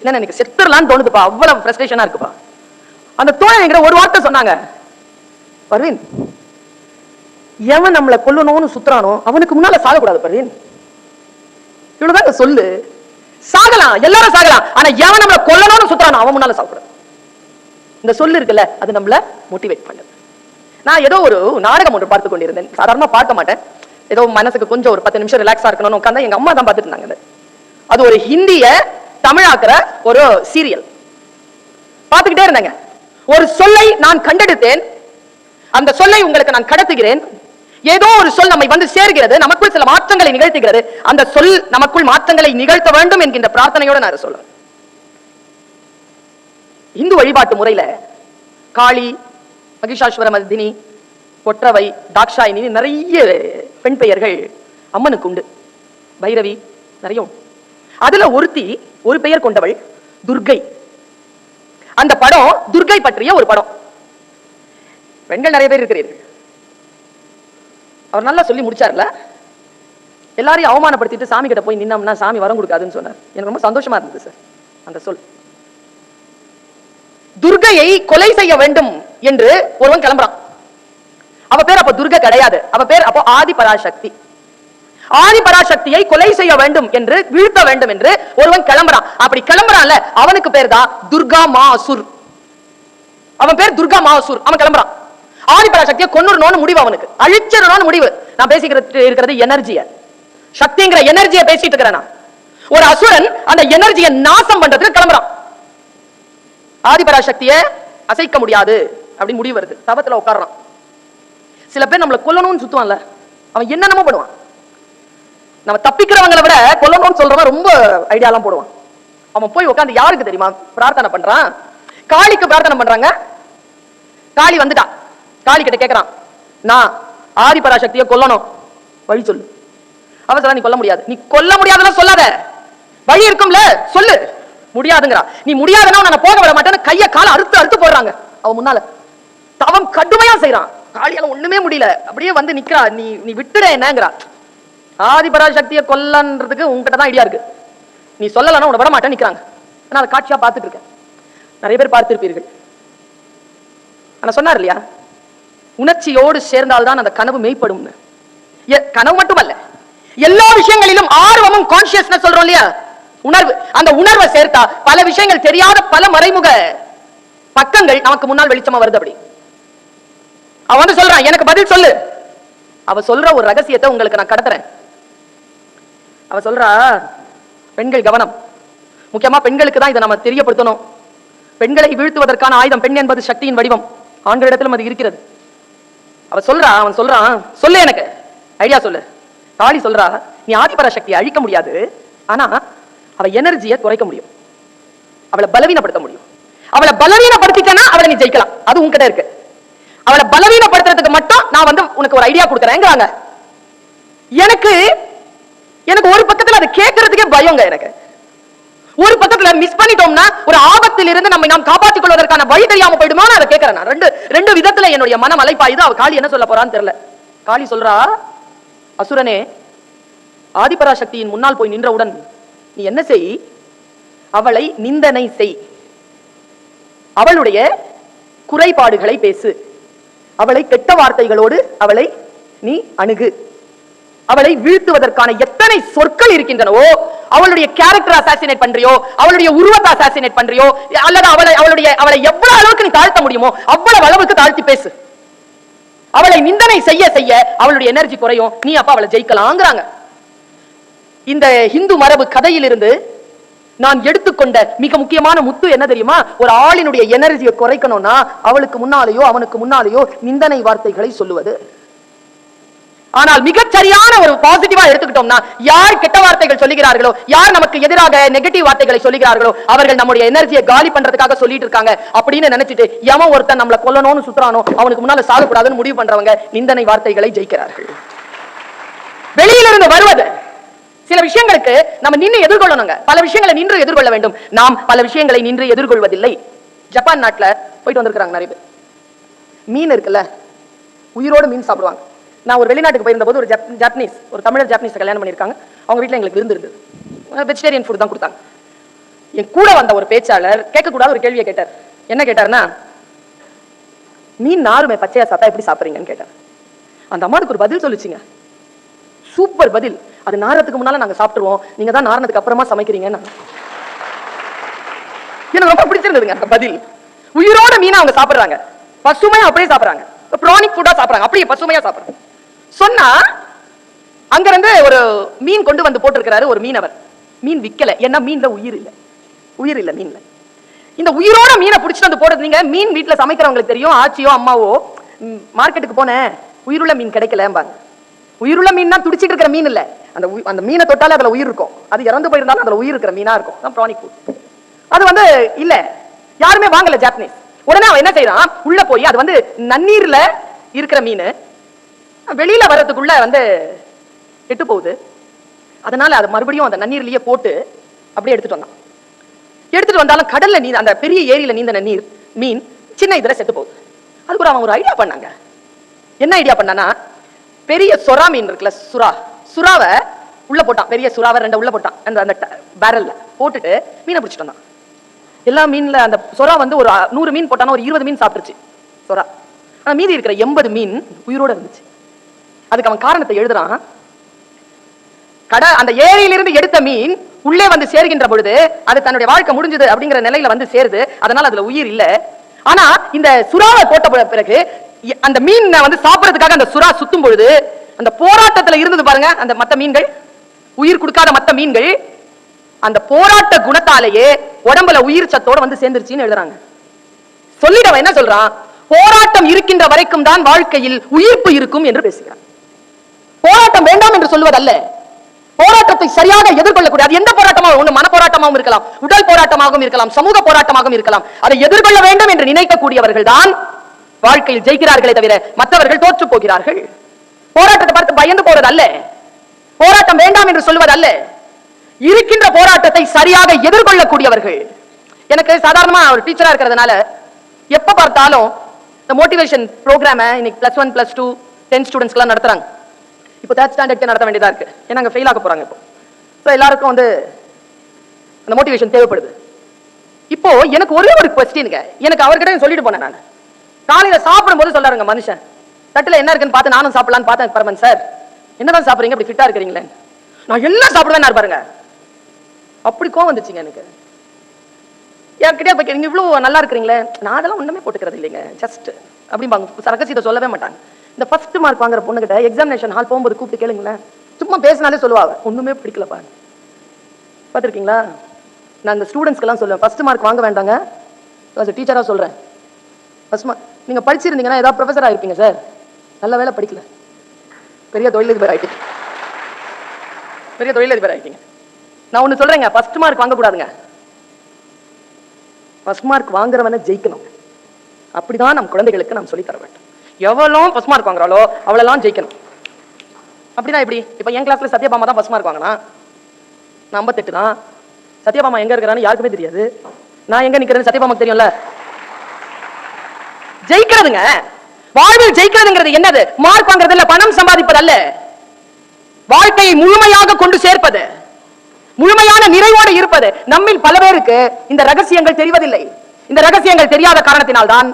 இல்ல எனக்கு செத்துடலான்னு தோணுதுப்பா. அவ்வளவு ஃப்ரஸ்ட்ரேஷனா இருக்குப்பா. அந்த தோழன் என்கிட்ட ஒரு வார்த்தை சொன்னாங்க. பர்வீன் எவன் நம்மளை கொல்லணும்னு சுத்துறானோ அவனுக்கு முன்னால சாகக்கூடாது பர்வீன். இவ்வளவுதாங்க சொல்லு. சாகலாம். எல்லாரும் சாகலாம். ஆனா எவன் நம்மளை கொல்லணும்னு சுத்துறானோ அவன் முன்னால சாகக்கூடாது. இந்த சொல்லு இருக்குல்ல அது நம்மள மோட்டிவேட் பண்ணுது. நான் ஏதோ ஒரு நாடகம் ஒன்று பார்த்து கொண்டிருந்தேன். சாதாரணமா பார்க்க மாட்டேன். ஏதோ மனசுக்கு கொஞ்சம் ஒரு பத்து நிமிஷம் ரிலாக்ஸா இருக்கணும்னு உட்காந்து எங்க அம்மா தான் பார்த்துட்டு இருந்தாங்க. அது. அது ஒரு ஹிந்திய தமிழாக்குற ஒரு சீரியல் பார்த்துக்கிட்டே இருந்தேங்க. ஒரு சொல்லை நான் கண்டெடுத்தேன். அந்த சொல்லை உங்களுக்கு நான் கடத்துகிறேன். ஏதோ ஒரு சொல் நம்மை வந்து சேர்கிறது நமக்குள் சில மாற்றங்களை நிகழ்த்துகிறது. அந்த சொல் நமக்குள் மாற்றங்களை நிகழ்த்த வேண்டும் என்கின்ற பிரார்த்தனையோட நான் சொல்லுவேன். இந்து வழிபாட்டு முறையில காளி மகிஷாஸ்வர மதினி கொற்றவை தாக்ஷாயினி நிறைய பெண் பெயர்கள் அம்மனுக்கு உண்டு. பைரவி நிறைய உண்டு. அதுல ஒருத்தி ஒரு பெயர் கொண்டவள் துர்கை அந்த படம் துர்கை பற்றிய ஒரு படம். பெண்கள் நிறைய பேர் இருக்கிறீர்கள். அவர் நல்லா சொல்லி முடிச்சார்ல? எல்லாரையும் அவமானப்படுத்திட்டு சாமி கிட்ட போய் நின்னோம்னா சாமி வரம் கொடுக்காதுன்னு சொன்னார். எனக்கு ரொம்ப சந்தோஷமா இருந்தது சார். அந்த சொல். துர்கையை கொலை செய்ய வேண்டும் என்று ஒருவன் கிளம்புறான். அவ பேர் அப்ப துர்கை கிடையாது. அவ பேர் அப்போ ஆதி பராசக்தி ஆதி பராசக்தியை கொலை செய்ய வேண்டும் என்று வீழ்த்த வேண்டும் என்று ஒருவன் கிளம்புறான். அப்படி கிளம்புறான்ல அவனுக்கு பேர் தான் துர்கா மாசுர். அவன் பேர் துர்கா மாசுர். அவன் கிளம்புறான். ஆதி பராசக்தியை கொன்னுடணும்னு முடிவு அவனுக்கு. அழிச்சிடணும்னு முடிவு. நான் பேசிக்கிறது இருக்கிறது எனர்ஜிய சக்திங்கிற எனர்ஜியை பேசிட்டு இருக்கிறேன் நான். ஒரு அசுரன் அந்த எனர்ஜியை நாசம் பண்றதுக்கு கிளம்புறான். ஆதிபராசக்தியை அசைக்க முடியாது அப்படின்னு முடிவு வருது. தவத்துல உட்கார்றான். சில பேர் நம்மளை கொல்லணும்னு சுத்துவான்ல. அவன் என்னென்னமோ பண்ணுவான். நம்ம தப்பிக்கிறவங்களை விட கொல்லணும்னு சொல்றவன் ரொம்ப ஐடியாலாம் போடுவான். அவன் போய் உட்காந்து யாருக்கு தெரியுமா? பிரார்த்தனை பண்றான். காளிக்கு பிரார்த்தனை பண்றாங்க. காளி வந்துட்டா. காளி கிட்ட கேட்கறான் நான் ஆதிபராசக்தியை கொல்லணும். வழி சொல்லு. அவன் நீ கொல்ல முடியாது. நீ கொல்ல முடியாதுன்னு சொல்லாத. வழி இருக்கும்ல சொல்லு. முடியாதுங்கிறா. நீ முடியாதுன்னா நான் போக விட மாட்டேன்னு கைய கால அறுத்து அறுத்து போடுறாங்க. அவன் முன்னால. தவம் கடுமையா செய்யறான் காளியால ஒண்ணுமே முடியல. அப்படியே வந்து நிக்கிறா. நீ நீ விட்டுட என்னங்கிறா. ஆதிபராசக்தியை கொல்லன்றதுக்கு உங்ககிட்ட தான் ஐடியா இருக்கு. நீ சொல்லலன்னா உன்னை விட மாட்டேன் நிற்கிறாங்க நான் அதை காட்சியா பார்த்துட்டு இருக்கேன். நிறைய பேர் பார்த்திருப்பீர்கள். ஆனா சொன்னார் இல்லையா? உணர்ச்சியோடு சேர்ந்தால்தான் அந்த கனவு மெய்ப்படும் எ- கனவு மட்டுமல்ல. எல்லா விஷயங்களிலும் ஆர்வமும் கான்சியஸ்னஸ் சொல்றோம் இல்லையா? உணர்வு. அந்த உணர்வை சேர்த்தா பல விஷயங்கள் தெரியாத பல மறைமுக பக்கங்கள் நமக்கு முன்னால் வெளிச்சமா வருது அப்படி. அவன் வந்து சொல்றான் எனக்கு பதில் சொல்லு. அவ சொல்ற ஒரு ரகசியத்தை உங்களுக்கு நான் கடத்துறேன். அவ சொல்றா பெண்கள் கவனம். முக்கியமா பெண்களுக்கு தான் இதை நம்ம தெரியப்படுத்தணும். பெண்களை வீழ்த்துவதற்கான ஆயுதம் பெண் என்பது சக்தியின் வடிவம். ஆண்களிடத்திலும் அது இருக்கிறது. அவ சொல்றா அவன் சொல்றான் சொல்லு எனக்கு. ஐடியா சொல்லு. காளி சொல்றா நீ ஆதிபராசக்தியை அழிக்க முடியாது. ஆனா அவ எனர்ஜியை குறைக்க முடியும். அவளை பலவீனப்படுத்த முடியும். அவளை பலவீனப்படுத்திட்டனா அவளை நீ ஜெயிக்கலாம். அது உன்கிட்ட இருக்கு. அவளை பலவீனப்படுத்துறதுக்கு மட்டும் நான் வந்து உனக்கு ஒரு ஐடியா கொடுக்குறேங்கிறாங்க எனக்கு எனக்கு ஒரு பக்கத்துல அதை கேட்கறதுக்கே பயங்க எனக்கு. ஒரு பக்கத்துல மிஸ் பண்ணிட்டோம்னா ஒரு ஆபத்தில் இருந்து நம்மை நாம் காப்பாற்றிக் கொள்வதற்கான வழி தெரியாம போயிடுமா நான் அதை கேட்கறேன் நான். ரெண்டு ரெண்டு விதத்துல என்னுடைய மனம் அலைப்பாயுது அவ காளி என்ன சொல்ல போறான்னு தெரியல. காளி சொல்றா அசுரனே ஆதிபராசக்தியின் முன்னால் போய் நின்றவுடன் நீ என்ன செய்? அவளை நிந்தனை செய். அவளுடைய குறைபாடுகளை பேசு. அவளை கெட்ட வார்த்தைகளோடு அவளை நீ அணுகு. அவளை வீழ்த்துவதற்கான எத்தனை சொற்கள் இருக்கின்றனவோ அவளுடைய கேரக்டர் அசாசினேட் பண்றியோ அவளுடைய உருவத்தை அசாசினேட் பண்றியோ அல்லது அவளை அவளுடைய அவளை எவ்வளவு அளவுக்கு நீ தாழ்த்த முடியுமோ அவ்வளவு அளவுக்கு தாழ்த்தி பேசு. அவளை நிந்தனை செய்ய செய்ய அவளுடைய எனர்ஜி குறையும். நீ அப்ப அவளை ஜெயிக்கலாங்கிறாங்க. இந்த ஹிந்து மரபு கதையிலிருந்து நான் எடுத்துக்கொண்ட மிக முக்கியமான முத்து என்ன தெரியுமா? ஒரு ஆளினுடைய எனர்ஜியை குறைக்கணும்னா அவளுக்கு முன்னாலேயோ அவனுக்கு முன்னாலேயோ நிந்தனை வார்த்தைகளை சொல்லுவது. ஆனால் மிகச் சரியான ஒரு பாசிட்டிவா எடுத்துக்கிட்டோம்னா யார் கெட்ட வார்த்தைகள் சொல்லுகிறார்களோ யார் நமக்கு எதிராக நெகட்டிவ் வார்த்தைகளை சொல்லுகிறார்களோ அவர்கள் நம்முடைய எனர்ஜியை காலி பண்றதுக்காக சொல்லிட்டு இருக்காங்க. அப்படின்னு நினைச்சிட்டு எவன் ஒருத்தன் நம்மளை கொல்லணும்னு சுத்துறானோ அவனுக்கு முன்னால சாகக்கூடாதுன்னு முடிவு பண்றவங்க நிந்தனை வார்த்தைகளை ஜெயிக்கிறார்கள். வெளியிலிருந்து வருவது. சில விஷயங்களுக்கு நம்ம நின்று எதிர்கொள்ளணுங்க. பல விஷயங்களை நின்று எதிர்கொள்ள வேண்டும். நாம் பல விஷயங்களை நின்று எதிர்கொள்வதில்லை. ஜப்பான் நாட்டுல போயிட்டு வந்திருக்கிறாங்க நிறைய பேர். மீன் இருக்குல்ல உயிரோடு மீன் சாப்பிடுவாங்க. நான் ஒரு வெளிநாட்டுக்கு போயிருந்த போது ஒரு ஜப்- ஜாப்பனீஸ் ஒரு தமிழர் ஜாப்பனீஸ் கல்யாணம் பண்ணியிருக்காங்க. அவங்க வீட்டில் எங்களுக்கு விருந்து இருந்தது வெஜிடேரியன் ஃபுட் தான் கொடுத்தாங்க. என் கூட வந்த ஒரு பேச்சாளர் கேட்கக்கூடாத ஒரு கேள்வியை கேட்டார். என்ன கேட்டாருன்னா மீன் நாருமே பச்சையா சாப்பிட்டா எப்படி சாப்பிடுறீங்கன்னு கேட்டார். அந்த அம்மாவுக்கு ஒரு பதில் சொல்லுச்சுங்க. சூப்பர் பதில். அது நாரத்துக்கு முன்னால நாங்க சாப்பிட்டுருவோம். நீங்க தான் நாரணத்துக்கு அப்புறமா சமைக்கிறீங்கன்னு எனக்கு ரொம்ப பிடிச்சிருந்ததுங்க அந்த பதில். உயிரோட மீனை அவங்க சாப்பிடுறாங்க. பசுமையா அப்படியே சாப்பிடுறாங்க. ப்ரானிக் ஃபுட்டா சாப்பிடுறாங்க. அப்படியே பசுமையா சாப்பிடுறாங்க. சொன்னா அங்க இருந்து ஒரு மீன் கொண்டு வந்து போட்டிருக்கிறாரு ஒரு மீனவர். மீன் விக்கல. ஏன்னா மீன்ல உயிர் இல்ல. உயிர் இல்ல மீன்ல. இந்த உயிரோட மீனை பிடிச்சிட்டு வந்து போடுறது நீங்க மீன் வீட்டுல சமைக்கிறவங்களுக்கு தெரியும் ஆச்சியோ அம்மாவோ மார்க்கெட்டுக்கு போனேன் உயிருள்ள மீன் கிடைக்கலம்பாங்க. உயிருள்ள மீன் தான் துடிச்சிட்டு இருக்கிற மீன் இல்ல. அந்த அந்த மீனை தொட்டாலே அதுல உயிர் இருக்கும். அது இறந்து போயிருந்தாலும் அதுல உயிர் இருக்கிற மீனா இருக்கும். தான் ப்ரானிக் ஃபுட் அது வந்து இல்ல. யாருமே வாங்கல ஜாப்பனீஸ் உடனே அவன் என்ன செய்யறான் உள்ள போய் அது வந்து நன்னீர்ல இருக்கிற மீன் வெளியில வர்றதுக்குள்ள வந்து கெட்டு போகுது. அதனால அதை மறுபடியும் அந்த நன்னீர்லயே போட்டு அப்படியே எடுத்துட்டு வந்தான். எடுத்துட்டு வந்தாலும் கடல்ல நீ அந்த பெரிய ஏரியில நீந்த நீர் மீன் சின்ன இதுல செத்து போகுது. அதுக்கு ஒரு அவன் ஒரு ஐடியா பண்ணாங்க. என்ன ஐடியா பண்ணானா பெரிய சொரா மீன் இருக்குல்ல சுறா சுறாவை உள்ள போட்டான். பெரிய சுறாவை ரெண்டு உள்ள போட்டான். அந்த அந்த பேரல்ல போட்டுட்டு மீனை பிடிச்சிட்டு வந்தான். எல்லா மீன்ல அந்த சொரா வந்து ஒரு நூறு மீன் போட்டானா ஒரு இருபது மீன் சாப்பிட்டுருச்சு சொரா ஆனா மீதி இருக்கிற எண்பது மீன் உயிரோட இருந்துச்சு. அதுக்கு அவன் காரணத்தை எழுதுறான். கட அந்த ஏரியிலிருந்து எடுத்த மீன் உள்ளே வந்து சேர்கின்ற பொழுது அது தன்னுடைய வாழ்க்கை முடிஞ்சது அப்படிங்கிற நிலையில வந்து சேருது. அதனால அதுல உயிர் இல்ல. ஆனா இந்த சுறாவை போட்ட பிறகு அந்த மீன் வந்து சாப்பிடறதுக்காக அந்த சுறா சுத்தும் பொழுது அந்த போராட்டத்துல இருந்தது பாருங்க அந்த மத்த மீன்கள் உயிர் கொடுக்காத மத்த மீன்கள் அந்த போராட்ட குணத்தாலேயே உடம்புல உயிர் சத்தோட வந்து சேர்ந்துருச்சுன்னு எழுதுறாங்க. சொல்லிடவன் என்ன சொல்றான்? போராட்டம் இருக்கின்ற வரைக்கும் தான் வாழ்க்கையில் உயிர்ப்பு இருக்கும் என்று பேசுகிறான். போராட்டம் வேண்டாம் என்று சொல்வதல்ல போராட்டத்தை சரியாக எதிர்கொள்ளக்கூடிய அது எந்த போராட்டமாக ஒன்று மன போராட்டமாகவும் இருக்கலாம் உடல் போராட்டமாகவும் இருக்கலாம் சமூக போராட்டமாகவும் இருக்கலாம். அதை எதிர்கொள்ள வேண்டும் என்று நினைக்கக்கூடியவர்கள் தான் வாழ்க்கையில் ஜெயிக்கிறார்களே தவிர மற்றவர்கள் தோற்று போகிறார்கள். போராட்டத்தை பார்த்து பயந்து போறது அல்ல போராட்டம் வேண்டாம் என்று சொல்வது அல்ல இருக்கின்ற போராட்டத்தை சரியாக எதிர்கொள்ளக்கூடியவர்கள். எனக்கு சாதாரணமா ஒரு டீச்சரா இருக்கிறதுனால எப்ப பார்த்தாலும் இந்த மோட்டிவேஷன் ப்ரோக்ராம இன்னைக்கு plus one plus two tenth ஸ்டூடெண்ட்ஸ்க்குலாம் நடத்துறாங்க. இப்போ தேர்ட் ஸ்டாண்டர்ட்க்கு நடத்த வேண்டியதா இருக்கு. ஏன்னா அங்கே ஃபெயில் ஆக போறாங்க இப்போ. ஸோ எல்லாருக்கும் வந்து அந்த மோட்டிவேஷன் தேவைப்படுது. இப்போ எனக்கு ஒரே ஒரு கொஸ்டினுங்க எனக்கு அவர்கிட்ட சொல்லிட்டு போனேன் நான். காலையில சாப்பிடும்போது சொல்லாருங்க மனுஷன். தட்டில் என்ன இருக்குன்னு பார்த்து நானும் சாப்பிடலான்னு பார்த்தேன் பரமன் சார். என்னதான் சாப்பிட்றீங்க? அப்படி ஃபிட்டா இருக்கிறீங்களே. நான் எல்லாம் சாப்பிடுவேன் பாருங்க. அப்படி கோவம் வந்துச்சுங்க எனக்கு. யார்கிட்டயே போய் நீங்க இவ்வளவு நல்லா இருக்கிறீங்களே. நான் அதெல்லாம் ஒண்ணுமே போட்டுக்கிறது இல்லைங்க. ஜஸ்ட் அப்படிம்பாங்க. சரக்கசீதை சொல்லவே மாட்டாங்க. இந்த ஃபர்ஸ்ட் மார்க் வாங்குற பொண்ணுகிட்ட எக்ஸாமினேஷன் ஹால் போகும்போது கூப்பிட்டு கேளுங்களேன். சும்மா பேசினாலே சொல்லுவாங்க ஒன்றுமே பிடிக்கல பாருங்க பார்த்துருக்கீங்களா? நான் இந்த ஸ்டூடெண்ட்ஸ்க்கெல்லாம் சொல்லுவேன். ஃபர்ஸ்ட் மார்க் வாங்க வேண்டாங்க. as டீச்சராக சொல்கிறேன் ஃபர்ஸ்ட் மார்க் நீங்கள் படிச்சிருந்தீங்கன்னா ஏதாவது ப்ரொஃபஸராக இருப்பீங்க சார் நல்ல வேலை படிக்கல. பெரிய தொழிலதிபர் ஆகிட்டீங்க பெரிய தொழிலதிபர் ஆகிட்டீங்க நான் ஒன்று சொல்கிறேங்க ஃபர்ஸ்ட் மார்க் வாங்கக்கூடாதுங்க. ஃபர்ஸ்ட் மார்க் வாங்குறவனை ஜெயிக்கணும். அப்படிதான் நம் குழந்தைகளுக்கு நாம் சொல்லித் தர வேண்டும் எவ்வளோ பஸ் மார்க் வாங்குறாளோ அவளெல்லாம் ஜெயிக்கணும். அப்படின்னா எப்படி? இப்போ என் கிளாஸ்ல சத்யபாமா தான் பஸ் மார்க் வாங்கினா நான் ஐம்பத்தெட்டு தான் சத்யபாமா எங்க இருக்கிறான்னு யாருக்குமே தெரியாது. நான் எங்க நிக்கிறேன்னு சத்யபாமாக்கு தெரியும்ல? ஜெயிக்கிறதுங்க. வாழ்வில் ஜெயிக்கிறதுங்கிறது என்னது? மார்க் வாங்குறது இல்ல பணம் சம்பாதிப்பது அல்ல வாழ்க்கையை முழுமையாக கொண்டு சேர்ப்பது. முழுமையான நிறைவோடு இருப்பது. நம்மில் பல பேருக்கு இந்த ரகசியங்கள் தெரிவதில்லை. இந்த ரகசியங்கள் தெரியாத காரணத்தினால் தான்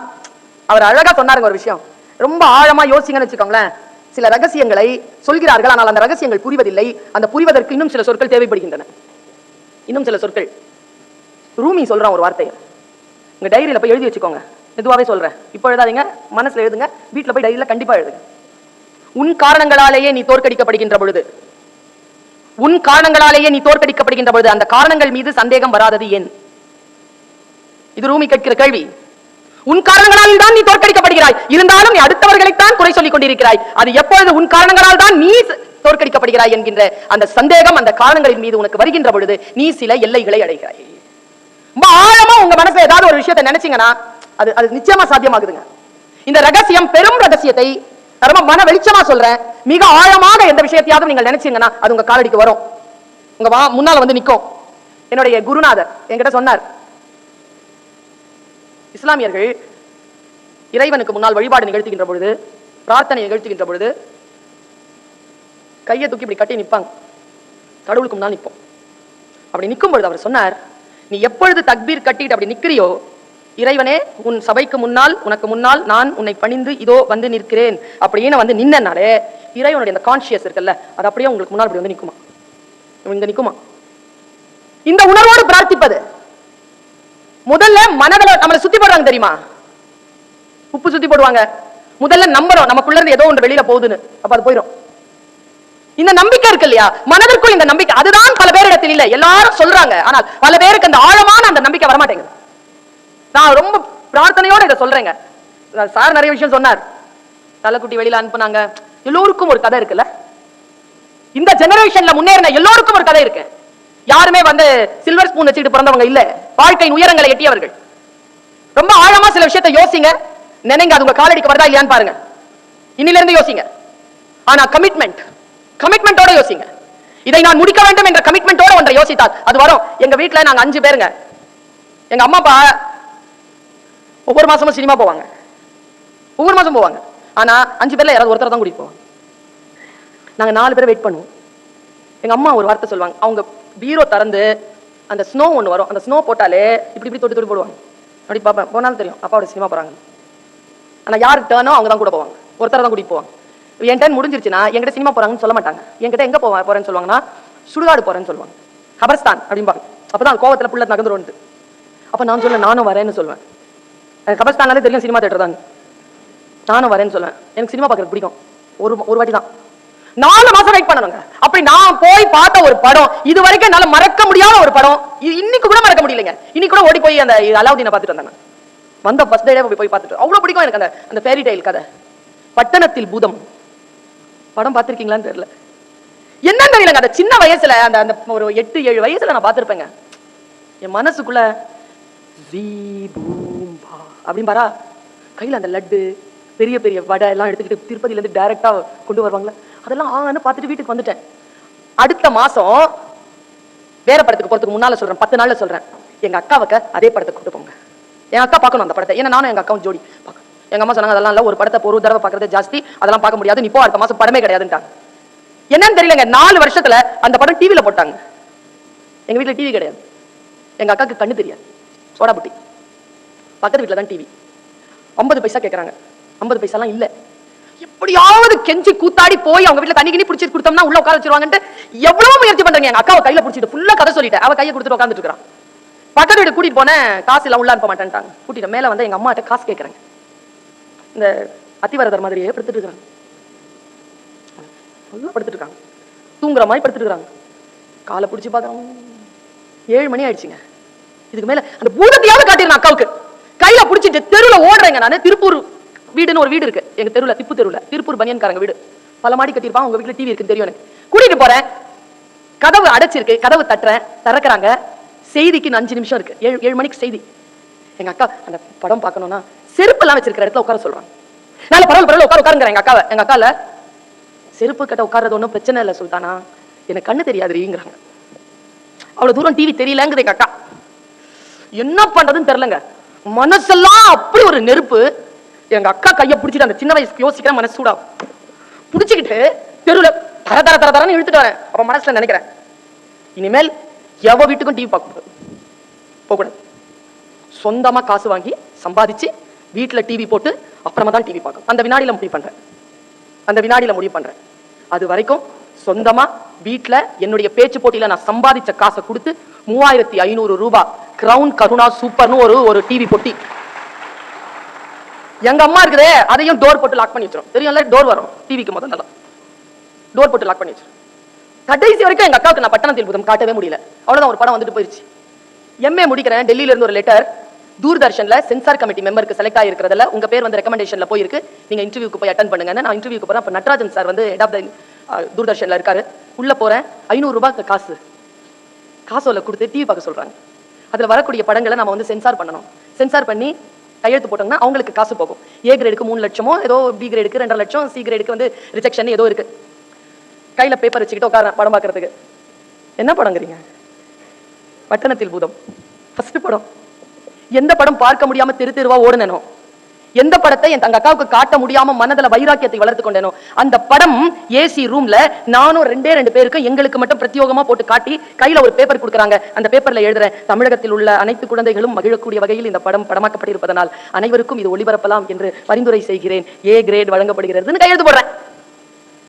அவர் அழகா சொன்னாருங்க ஒரு விஷயம். ரொம்ப ஆழமா யோசிங்கன்னு வச்சுக்கோங்களேன். சில ரகசியங்களை சொல்கிறார்கள் ஆனால் அந்த ரகசியங்கள் புரிவதில்லை. அந்த புரிவதற்கு இன்னும் சில சொற்கள் தேவைப்படுகின்றன. இன்னும் சில சொற்கள். ரூமி சொல்றான் ஒரு வார்த்தையை. உங்க டைரியில போய் எழுதி வச்சுக்கோங்க. மெதுவாகவே சொல்றேன். இப்போ எழுதாதீங்க. மனசுல எழுதுங்க. வீட்டில் போய் டைரியில கண்டிப்பா எழுதுங்க. உன் காரணங்களாலேயே நீ தோற்கடிக்கப்படுகின்ற பொழுது உன் காரணங்களாலேயே நீ தோற்கடிக்கப்படுகின்ற பொழுது அந்த காரணங்கள் மீது சந்தேகம் வராதது ஏன்? இது ரூமி கேட்கிற கேள்வி. உன் காரணங்களால் தான் நீ தோற்கடிக்கப்படுகிறாய். இருந்தாலும் நீ அடுத்தவர்களைத்தான் குறை சொல்லிக் கொண்டிருக்கிறாய். அது எப்பொழுது உன் காரணங்களால் தான் நீ தோற்கடிக்கப்படுகிறாய் என்கின்ற அந்த சந்தேகம் அந்த காரணங்களின் மீது உனக்கு வருகின்ற பொழுது நீ சில எல்லைகளை அடைகிறாய். ரொம்ப ஆழமா உங்க மனசுல ஏதாவது ஒரு விஷயத்தை நினைச்சீங்கன்னா அது அது நிச்சயமா சாத்தியமாகுதுங்க. இந்த ரகசியம் பெரும் ரகசியத்தை ரொம்ப மன வெளிச்சமா சொல்றேன். மிக ஆழமாக எந்த விஷயத்தையாவது நீங்கள் நினைச்சீங்கன்னா அது உங்க காலடிக்கு வரும். உங்க வா முன்னால வந்து நிக்கும். என்னுடைய குருநாதர் என்கிட்ட சொன்னார். இஸ்லாமியர்கள் இறைவனுக்கு முன்னால் வழிபாடு நிகழ்த்துகின்ற பொழுது பிரார்த்தனை நிகழ்த்துகின்ற பொழுது கையை தூக்கி இப்படி கட்டி நிற்பாங்க கடவுளுக்கு முன்னால் நிற்போம் அப்படி நிற்கும் பொழுது அவர் சொன்னார் நீ எப்பொழுது தக்பீர் கட்டிட்டு அப்படி நிக்கிறியோ இறைவனே உன் சபைக்கு முன்னால் உனக்கு முன்னால் நான் உன்னை பணிந்து இதோ வந்து நிற்கிறேன். அப்படின்னு வந்து நின்னனாலே இறைவனுடைய அந்த கான்சியஸ் இருக்குல்ல அது அப்படியே உங்களுக்கு முன்னால் இப்படி வந்து நிற்குமா இங்க நிற்குமா இந்த உணர்வோடு பிரார்த்திப்பது. முதல்ல மனதில் நம்மளை சுத்தி போடுறாங்க தெரியுமா? உப்பு சுத்தி போடுவாங்க. முதல்ல நம்புறோம். நமக்குள்ள இருந்து ஏதோ ஒன்று வெளியில போகுதுன்னு. அப்ப அது போயிடும் இந்த நம்பிக்கை இருக்கு இல்லையா? மனதிற்குள் இந்த நம்பிக்கை. அதுதான் பல பேரிடத்தில் இல்ல. எல்லாரும் சொல்றாங்க. ஆனால் பல பேருக்கு அந்த ஆழமான அந்த நம்பிக்கை வரமாட்டேங்குது. நான் ரொம்ப பிரார்த்தனையோட இதை சொல்றேங்க. சார் நிறைய விஷயம் சொன்னார். தலைக்குட்டி வெளியில அனுப்புனாங்க. எல்லோருக்கும் ஒரு கதை இருக்குல்ல? இந்த ஜெனரேஷன்ல முன்னேறின எல்லோருக்கும் ஒரு கதை இருக்கு. யாருமே வந்து சில்வர் ஸ்பூன் வச்சுட்டு பிறந்தவங்க இல்லை. வாழ்க்கையின் உயரங்களை எட்டியவர்கள். ரொம்ப ஆழமா சில விஷயத்தை யோசிங்க. நினைங்க அது உங்க காலடிக்கு வருதா இல்லையான்னு பாருங்க. இன்னில இருந்து யோசிங்க. ஆனா கமிட்மெண்ட் கமிட்மெண்டோட யோசிங்க. இதை நான் முடிக்க வேண்டும் என்ற கமிட்மெண்டோட ஒன்றை யோசித்தால் அது வரும். எங்க வீட்டில் நாங்க அஞ்சு பேருங்க. எங்க அம்மா அப்பா ஒவ்வொரு மாசமும் சினிமா போவாங்க. ஒவ்வொரு மாசம் போவாங்க. ஆனா அஞ்சு பேர்ல யாராவது ஒருத்தர் தான் கூட்டிட்டு போவாங்க. நாங்க நாலு பேரை வெயிட் பண்ணுவோம். எங்க அம்மா ஒரு வார்த்தை சொல்லுவாங்க. அவங்க பீரோ திறந்து அந்த ஸ்னோ ஒன்று வரும். அந்த ஸ்னோ போட்டாலே இப்படி இப்படி தொட்டி தொட்டி போடுவாங்க. அப்படி பார்ப்பேன் போனாலும் தெரியும். அப்பாவோட சினிமா போறாங்க. ஆனால் யார் டேர்னோ அவங்க தான் கூட போவாங்க. ஒருத்தர் தான் கூட்டிட்டு போவாங்க. என் டேர்ன் முடிஞ்சிருச்சுன்னா என்கிட்ட சினிமா போகிறாங்கன்னு சொல்ல மாட்டாங்க. என்கிட்ட எங்கே போவா போகிறேன்னு சொல்லுவாங்கன்னா சுடுகாடு போகிறேன்னு சொல்லுவாங்க. கபர்ஸ்தான் அப்படிம்பாங்க. அப்பதான் கோவத்தில் புள்ள நகர்ந்துருவது அப்போ நான் சொல்ல நானும் வரேன்னு சொல்லுவேன். எனக்கு கபர்ஸ்தானாலே தெரியும் சினிமா தேட்டர் தான் நானும் வரேன்னு சொல்லுவேன். எனக்கு சினிமா பார்க்கறது பிடிக்கும். ஒரு ஒரு வாட்டி தான் நாலு மாசம் வெயிட் பண்ணணுங்க. அப்படி நான் போய் பார்த்த ஒரு படம் இது வரைக்கும் என்னால மறக்க முடியாத ஒரு படம். இன்னைக்கு கூட மறக்க முடியலைங்க. இன்னைக்கு கூட ஓடி போய் அந்த அலாவுதீனை பார்த்துட்டு வந்தேன் வந்த ஃபர்ஸ்ட் டே போய் போய் பார்த்துட்டு அவ்வளவு பிடிக்கும் எனக்கு அந்த அந்த ஃபேரி டைல் கதை. பட்டணத்தில் பூதம். படம் பார்த்துருக்கீங்களான்னு தெரியல. என்னன்னு தெரியலங்க அந்த சின்ன வயசுல அந்த அந்த ஒரு எட்டு ஏழு வயசுல நான் பார்த்துருப்பேங்க. என் மனசுக்குள்ள அப்படின்னு பாரா கையில அந்த லட்டு பெரிய பெரிய வடை எல்லாம் எடுத்துக்கிட்டு திருப்பதியிலேருந்து இருந்து கொண்டு வருவாங்களே? அதெல்லாம் ஆன்னு பார்த்துட்டு வீட்டுக்கு வந்துட்டேன். அடுத்த மாசம் வேற படத்துக்கு போகிறதுக்கு முன்னால் சொல்றேன் பத்து நாளில் சொல்றேன். எங்க அக்காவுக்கு அதே படத்துக்கு கூட்டு போங்க. என் அக்கா பார்க்கணும் அந்த படத்தை. ஏன்னா நானும் எங்க அக்காவும் ஜோடி. பார்க்கணும் எங்க அம்மா சொன்னாங்க அதெல்லாம் இல்லை ஒரு படத்தை ஒரு தடவை பார்க்குறது ஜாஸ்தி. அதெல்லாம் பார்க்க முடியாது. நீ இப்போ அடுத்த மாசம் படமே கிடையாதுன்ட்டாங்க. என்னன்னு தெரியலங்க நாலு வருஷத்துல அந்த படம் டிவியில் போட்டாங்க. எங்க வீட்டில் டிவி கிடையாது. எங்க அக்காவுக்கு கண்ணு தெரியாது. சோடா புட்டி. பக்கத்து வீட்டில் தான் டிவி ஐம்பது பைசா கேட்குறாங்க ஐம்பது பைசாலாம் இல்ல. எப்படியாவது கெஞ்சி கூத்தாடி போய் அவங்க வீட்டுல தண்ணி கிணி பிடிச்சி கொடுத்தோம்னா உள்ள உட்கார வச்சிருவாங்கன்ட்டு எவ்வளவு முயற்சி பண்றாங்க. எங்க அக்காவை கையில பிடிச்சிட்டு ஃபுல்லா கதை சொல்லிட்டேன். அவ கையை கொடுத்துட்டு உட்காந்துட்டு இருக்கிறான் பக்கத்து வீடு கூட்டிட்டு போனேன். காசு எல்லாம் உள்ள அனுப்ப மாட்டேன்ட்டாங்க. கூட்டிட்டு மேல வந்து எங்க அம்மாட்ட காசு கேட்கறாங்க இந்த அத்திவரதர் மாதிரியே படுத்துட்டு இருக்காங்க நல்லா படுத்துட்டு இருக்காங்க. தூங்குற மாதிரி படுத்துட்டு இருக்காங்க காலை பிடிச்சி பார்க்கறோம் ஏழு மணி ஆயிடுச்சுங்க. இதுக்கு மேல அந்த பூதத்தையாவது காட்டிடுறேன் அக்காவுக்கு. கையில பிடிச்சிட்டு தெருவில் ஓடுறேங்க நான். திருப்பூர் வீடுன்னு ஒரு வீடு இருக்கு. எங்க தெருவுல திப்பு தெருவுல. திருப்பூர் பனியன்காரங்க வீடு. பல மாடி கட்டியிருப்பாங்க. உங்க வீட்டுல டிவி இருக்குன்னு தெரியும் எனக்கு. கூட்டிட்டு போறேன். கதவு அடைச்சிருக்கு. கதவு தட்டுறேன். திறக்கிறாங்க. செய்திக்கு அஞ்சு நிமிஷம் இருக்கு. ஏழு ஏழு மணிக்கு செய்தி. எங்க அக்கா அந்த படம் பார்க்கணும்னா செருப்பு எல்லாம் வச்சிருக்கிற இடத்துல உட்கார சொல்றாங்க. நல்ல பரவாயில்ல பரவாயில்ல உட்கார உட்காருங்க எங்க அக்காவை. எங்க அக்கால செருப்பு கட்ட உட்கார்றது ஒன்றும் பிரச்சனை இல்லை சுல்தானா. எனக்கு கண்ணு தெரியாதுங்கிறாங்க அவ்வளவு தூரம் டிவி தெரியலங்குது எங்க அக்கா. என்ன பண்றதுன்னு தெரியலங்க. மனசெல்லாம் அப்படி ஒரு நெருப்பு. எங்க அக்கா கையை பிடிச்சிட்டு அந்த சின்ன வயசுக்கு யோசிக்கிற மனசு சூடா பிடிச்சிக்கிட்டு தெருவில் தர தர தர தரன்னு இழுத்துட்டு வரேன். அப்ப மனசுல நினைக்கிறேன். இனிமேல் எவ வீட்டுக்கும் டிவி பார்க்க போகக்கூடாது. சொந்தமா காசு வாங்கி சம்பாதிச்சு வீட்டுல டிவி போட்டு அப்புறமா தான் டிவி பார்க்கணும். அந்த வினாடியில முடிவு பண்றேன். அந்த வினாடியில முடிவு பண்றேன். அது வரைக்கும் சொந்தமா வீட்டில் என்னுடைய பேச்சு போட்டியில நான் சம்பாதிச்ச காசை கொடுத்து மூவாயிரத்தி ஐநூறு ரூபாய் கிரவுன் கருணா சூப்பர்னு ஒரு ஒரு டிவி போட்டி எங்க அம்மா இருக்குதே அதையும் டோர் போட்டு லாக் பண்ணி வச்சிரும். தெரியும்ல டோர் வரும். டிவிக்கு முதல்ல டோர் போட்டு லாக் பண்ணி வச்சிரும். கடைசி வரைக்கும் எங்க அக்காவுக்கு நான் பட்டணத்தில் புதம் காட்டவே முடியல. அவ்வளவுதான் ஒரு படம் வந்துட்டு போயிருச்சு. எம்ஏ முடிக்கிறேன். டெல்லியில இருந்து ஒரு லெட்டர் தூர்தர்ஷன்ல சென்சார் கமிட்டி மெம்பருக்கு செலக்ட் ஆயிருக்கிறதுல உங்க பேர் வந்து ரெக்கமெண்டேஷன்ல போயிருக்கு. நீங்க இன்டர்வியூக்கு போய் அட்டன் பண்ணுங்க. நான் இன்டர்வியூக்கு போறேன். அப்ப நட்ராஜன் சார் வந்து ஹெட் ஆஃப் த தூர்தர்ஷன்ல இருக்காரு. உள்ள போறேன். ஐநூறு ரூபாய்க்கு காசு. காசோல கொடுத்து டிவி பார்க்க சொல்றாங்க. அதுல வரக்கூடிய படங்களை நம்ம வந்து சென்சார் பண்ணணும். சென்சார் பண்ணி கையெழுத்து போட்டோம்னா அவங்களுக்கு காசு போகும். ஏ கிரேடுக்கு மூணு லட்சமோ ஏதோ பி கிரேடுக்கு ரெண்டரை லட்சம் சி கிரேடுக்கு வந்து ரிஜெக்ஷன் ஏதோ இருக்கு. கையில பேப்பர் வச்சுக்கிட்டு உட்கார படம் பார்க்கறதுக்கு. என்ன படங்கிறீங்க? பட்டணத்தில் பூதம். ஃபர்ஸ்ட் படம். எந்த படம் பார்க்க முடியாம தெரு தெருவா ஓடுனனோ? எந்த படத்தை என் தங்க அக்காவுக்கு காட்ட முடியாம மனதுல வைராக்கியத்தை வளர்த்து கொண்டேனோ அந்த படம் ஏசி ரூம்ல நானும் ரெண்டே ரெண்டு பேருக்கும் எங்களுக்கு மட்டும் பிரத்யோகமா போட்டு காட்டி கையில ஒரு பேப்பர் கொடுக்குறாங்க. அந்த பேப்பர்ல எழுதுறேன் தமிழகத்தில் உள்ள அனைத்து குழந்தைகளும் மகிழக்கூடிய வகையில் இந்த படம் படமாக்கப்பட்டிருப்பதனால் அனைவருக்கும் இது ஒளிபரப்பலாம் என்று பரிந்துரை செய்கிறேன். ஏ கிரேட் வழங்கப்படுகிறதுன்னு கையெழுத்து போடுறேன்.